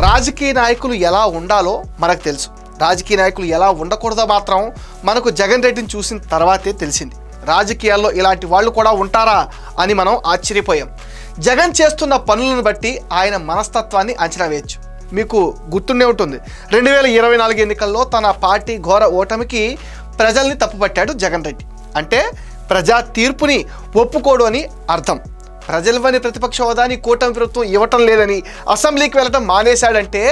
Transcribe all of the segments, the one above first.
రాజకీయ నాయకులు ఎలా ఉండాలో మనకు తెలుసు. రాజకీయ నాయకులు ఎలా ఉండకూడదో మాత్రం మనకు జగన్ రెడ్డిని చూసిన తర్వాతే తెలిసింది. రాజకీయాల్లో ఇలాంటి వాళ్ళు కూడా ఉంటారా అని మనం ఆశ్చర్యపోయాం. జగన్ చేస్తున్న పనులను బట్టి ఆయన మనస్తత్వాన్ని అంచనా వేయచ్చు. మీకు గుర్తుండే ఉంటుంది. రెండు వేల ఇరవై నాలుగు ఎన్నికల్లో తన పార్టీ ఘోర ఓటమికి ప్రజల్ని తప్పుపట్టాడు జగన్ రెడ్డి. అంటే ప్రజా తీర్పుని ఒప్పుకోడు అని అర్థం. ప్రజలవని ప్రతిపక్ష హోదాని కూటమి ప్రభుత్వం ఇవ్వటం లేదని అసెంబ్లీకి వెళ్ళటం మానేశాడంటే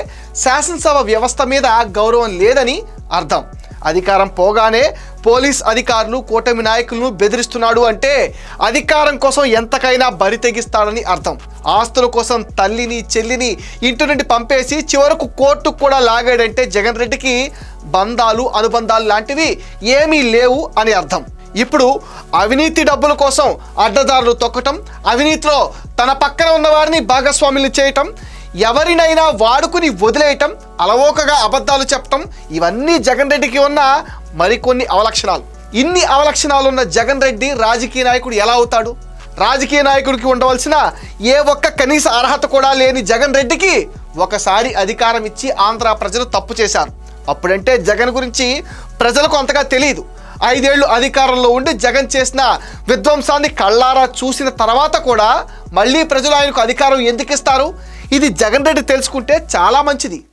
శాసనసభ వ్యవస్థ మీద గౌరవం లేదని అర్థం. అధికారం పోగానే పోలీస్ అధికారులు కూటమి నాయకులను బెదిరిస్తున్నాడు అంటే అధికారం కోసం ఎంతకైనా బరి తెగిస్తాడని అర్థం. ఆస్తుల కోసం తల్లిని చెల్లిని ఇంటి నుండి పంపేసి చివరకు కోర్టుకు కూడా లాగాడంటే జగన్ రెడ్డికి బంధాలు అనుబంధాలు లాంటివి ఏమీ లేవు అని అర్థం. ఇప్పుడు అవినీతి డబ్బుల కోసం అడ్డదారులు తొక్కటం అవినీతిలో తన పక్కన ఉన్నవారిని భాగస్వాములు చేయటం ఎవరినైనా వాడుకుని వదిలేయటం అలవోకగా అబద్ధాలు చెప్పటం ఇవన్నీ జగన్ రెడ్డికి ఉన్న మరికొన్ని అవలక్షణాలు. ఇన్ని అవలక్షణాలు ఉన్న జగన్ రెడ్డి రాజకీయ నాయకుడు ఎలా అవుతాడు? రాజకీయ నాయకుడికి ఉండవలసిన ఏ ఒక్క కనీస అర్హత కూడా లేని జగన్ రెడ్డికి ఒకసారి అధికారం ఇచ్చి ఆంధ్ర ప్రజలు తప్పు చేశారు. అప్పుడంటే జగన్ గురించి ప్రజలకు అంతగా తెలియదు. ఐదేళ్ళు అధికారంలో ఉండి జగన్ చేసిన విధ్వంసాన్ని కళ్ళారా చూసిన తర్వాత కూడా మళ్ళీ ప్రజలు ఆయనకు అధికారం ఎందుకు ఇస్తారు? ఇది జగన్ రెడ్డి తెలుసుకుంటే చాలా మంచిది.